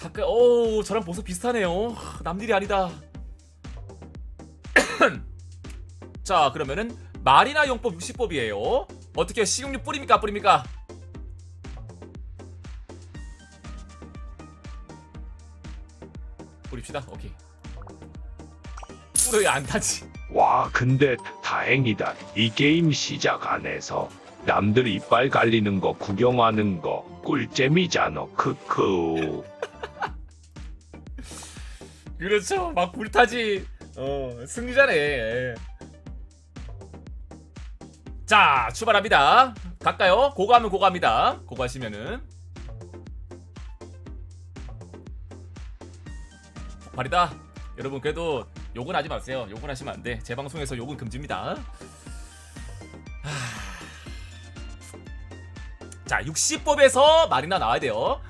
가까이 오 저랑 보석 비슷하네요. 남일이 아니다. 자 그러면은 말이나 용법 60법이에요. 어떻게 식용유 뿌립니까 안 뿌립니까? 뿌립시다. 오케이. 뿌려야 안 타지. 와, 근데 다행이다. 이 게임 시작 안에서 남들 이빨 갈리는 거 구경하는 거 꿀잼이잖아. 크크. 그렇죠. 막 불타지. 어 승리자네 예. 자 출발합니다. 갈까요. 고고하면 고고합니다. 고고하시면은. 발이다. 여러분 그래도 욕은 하지 마세요. 욕은 하시면 안 돼. 제 방송에서 욕은 금지입니다. 하... 자 60법에서 말이나 나와야 돼요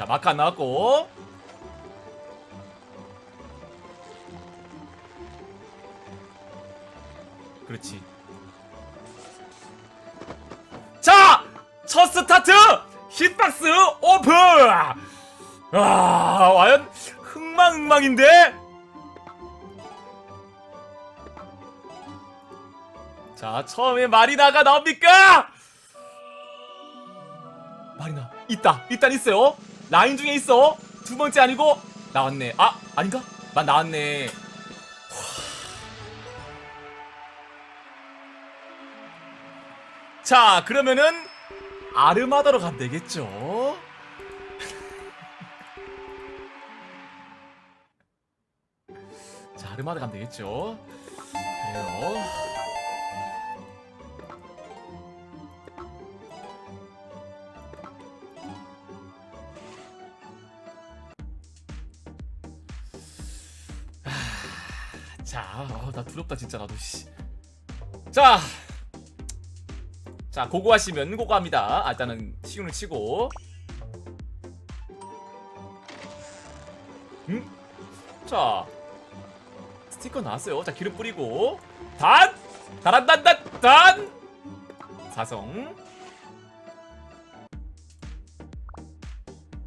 자 마크 안 나왔고 그렇지 자! 첫 스타트! hit박스 오픈! 아 과연 흥망흥망인데? 자 처음에 마리나가 나옵니까? 마리나 있다 일단 있어요 라인 중에 있어. 두 번째 아니고 나왔네. 아 아닌가? 만 나왔네. 자 그러면은 아르마다로 가면 되겠죠? 자 아르마다 가면 되겠죠? 그래요 자, 어, 나 두렵다 진짜 나도 씨. 자, 자 고고하시면 고고합니다. 아, 일단은 시운을 치고. 음? 자, 스티커 나왔어요. 자 기름 뿌리고 단, 단단단단 단. 사성.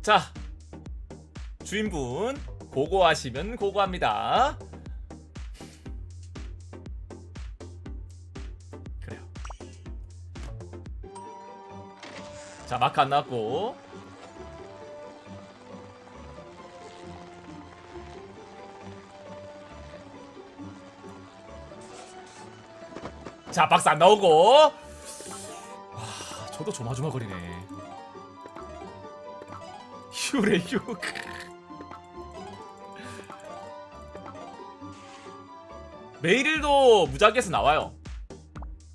자, 주인분 고고하시면 고고합니다. 자, 마크 안 나왔고. 자, 박스 안 나오고. 와, 저도 조마조마거리네. 휴래 휴. 메일도 무작위에서 나와요.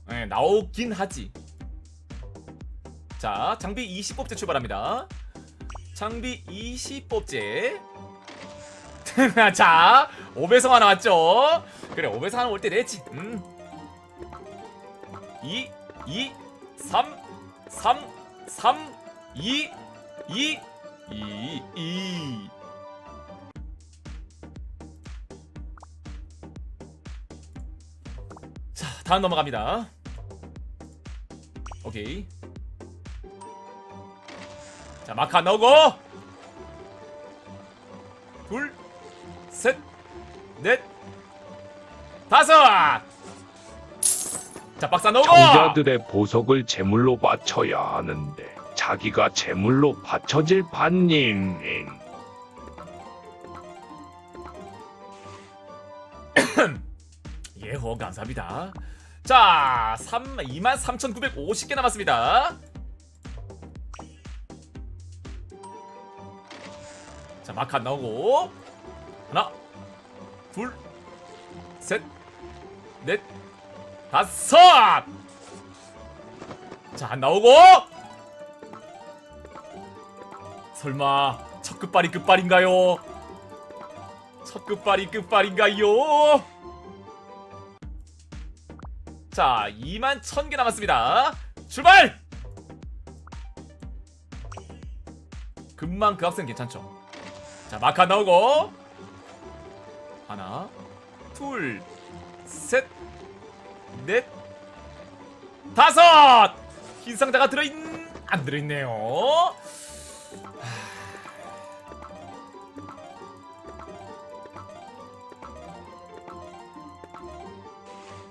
네, 나오긴 하지. 자, 장비 20법제 출발합니다. 장비 20법제. 자, 5배성 하나 왔죠? 그래, 5배성 하나 올때 됐지. 음. 2, 2, 3, 3, 3, 2, 2, 2, 2. 자, 다음 넘어갑니다. 오케이. 자, 마크 안 나오고. 둘, 셋, 넷, 다섯. 자, 안 나오고. 정자들의 보석을 제물로 바쳐야 하는데 자기가 제물로 바쳐질 판님. 예, 호응 감사합니다. 자, 3, 23,950개 남았습니다. 자, 마크 안 나오고. 하나, 둘, 셋, 넷, 다섯! 자, 안 나오고! 설마, 첫 끝발이 끝발인가요? 첫 끝발이 끝발인가요? 자, 2만 1000개 남았습니다. 출발! 금방 그 학생 괜찮죠? 자, 마카 나오고. 하나, 둘, 셋, 넷, 다섯! 흰 상자가 들어있 안 들어있네요.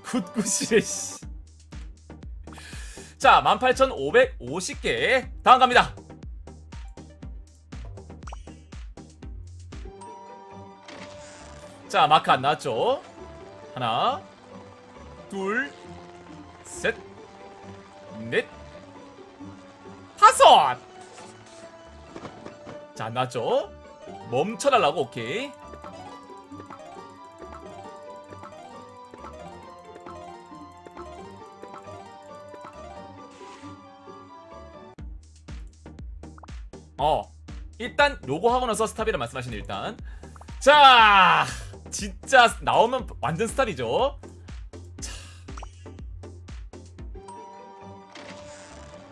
굿굿이래 씨. 자 18,550개 다음 갑니다 자 마크 안 나왔죠? 하나 둘셋넷 다섯! 자안 나왔죠? 멈춰달라고 오케이. 어 일단 요거 하고 나서 스탑이라 말씀하시네 일단. 자 진짜 나오면 완전 스탑이죠. 자,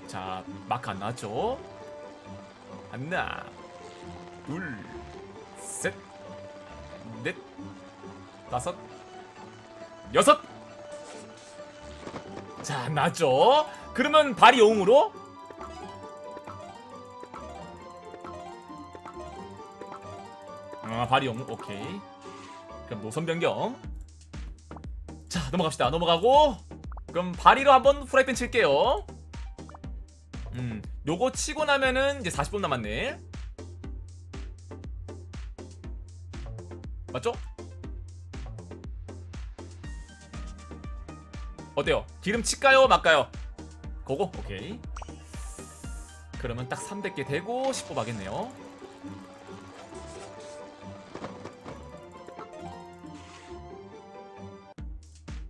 자 마크 안 나왔죠? 하나 둘셋넷 다섯 여섯. 자 나왔죠? 그러면 발이 영으로? 아 발이 영 오케이 그럼 노선 변경 자 넘어갑시다 넘어가고 그럼 바리로 한번 후라이팬 칠게요 음 요거 치고 나면은 이제 40분 남았네 맞죠? 어때요? 기름 칠까요 말까요? 그거? 오케이 그러면 딱 300개 되고 10분 하겠네요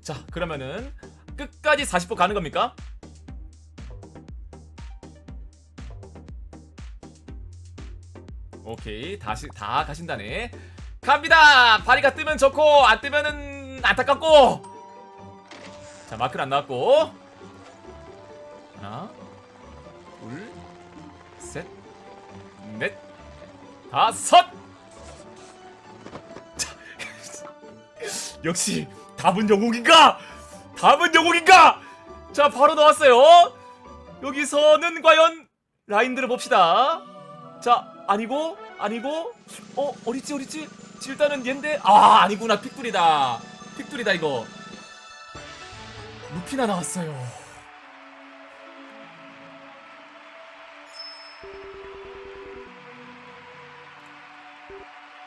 자 그러면은 끝까지 40분 가는 겁니까? 오케이 다시 다 가신다네. 갑니다! 바리가 뜨면 좋고 안 뜨면은 안타깝고! 자 마크는 안 나왔고. 하나 둘셋넷 다섯! 자, 역시 답은 영웅인가? 답은 영웅인가? 자 바로 나왔어요. 여기서는 과연 라인들을 봅시다. 자 아니고 아니고 어 어딨지 어딨지? 일단은 얘인데 아 아니구나. 픽둘이다. 픽둘이다 이거. 루피나 나왔어요.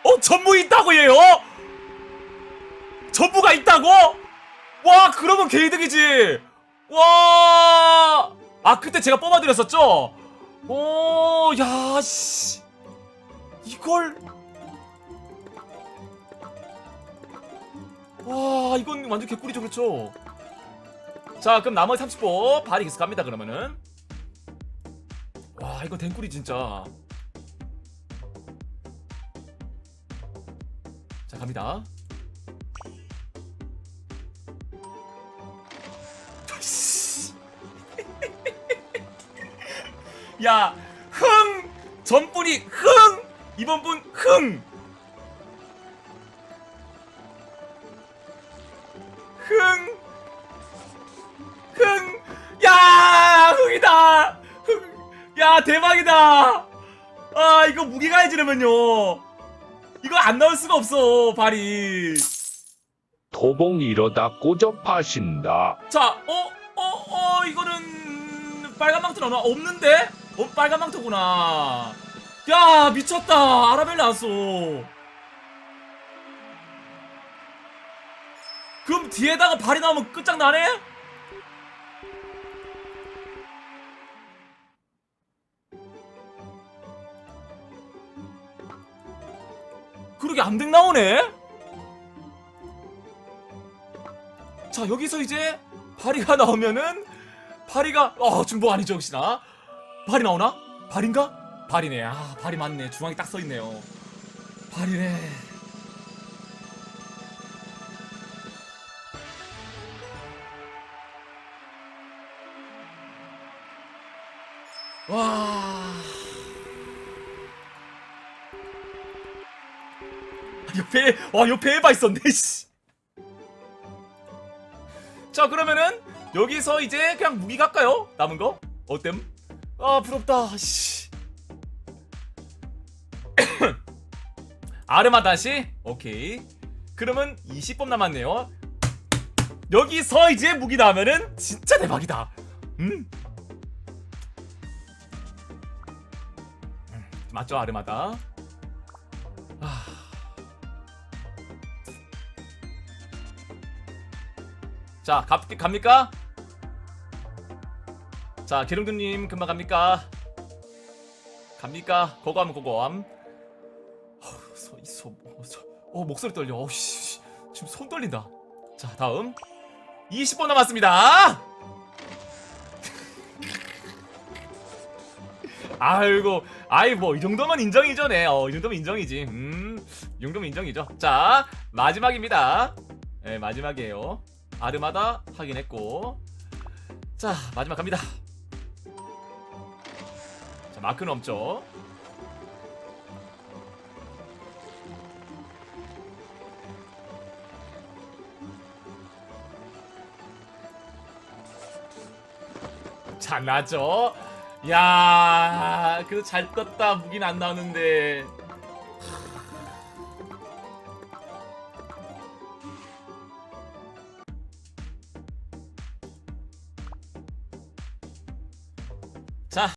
어 전부 있다고 얘요 전부가 있다고? 와 그러면 개이득이지. 와. 아 그때 제가 뽑아드렸었죠? 오 야 씨. 이걸. 와 이건 완전 개꿀이죠 그렇죠? 자 그럼 나머지 30보 발이 계속 갑니다 그러면은. 와 이거 댕꿀이 진짜. 자 갑니다 야, 흥! 전분이 흥! 이번 분 흥! 흥! 흥! 야, 흥이다! 흥! 야, 대박이다! 아, 이거 무게가 지르면요. 이거 안 나올 수가 없어, 발이. 도봉 이러다 꼬접하신다. 자, 어, 어, 어, 이거는 빨간 망토 나오나? 없는데? 어, 빨간 망토구나. 야, 미쳤다. 아라벨 나왔어. 그럼 뒤에다가 발이 나오면 끝장나네? 그러게 암댕 나오네? 자 여기서 이제 바리가 나오면은 바리가 어 중보 아니죠 혹시나 바리 나오나? 발인가? 발이네 아 발이 맞네 중앙에 딱 써있네요 발이네 와 옆에 와 옆에 에바 있었네 씨. 자 그러면은 여기서 이제 그냥 무기 갈까요? 남은 거? 어땜? 아 부럽다. 씨. 아르마 다시? 오케이. 그러면 20번 남았네요. 여기서 이제 무기 나오면은 진짜 대박이다. 음? 음, 맞죠 아르마다? 아... 자 갑, 갑니까? 자 기름두님 금방 갑니까? 갑니까? 고고함 고고함. 어우, 서, 이 소, 어, 저, 어 목소리 떨려. 어우 씨, 지금 손 떨린다. 자 다음. 20번 남았습니다. 아이고 아이 뭐 이 정도면 인정이죠 네. 어, 이 정도면 인정이지. 음이 정도면 인정이죠. 자 마지막입니다. 네 마지막이에요. 아르마다 확인했고. 자 마지막 갑니다 자 마크는 없죠. 잘나죠? 야 그래도 잘 떴다. 무기는 안 나오는데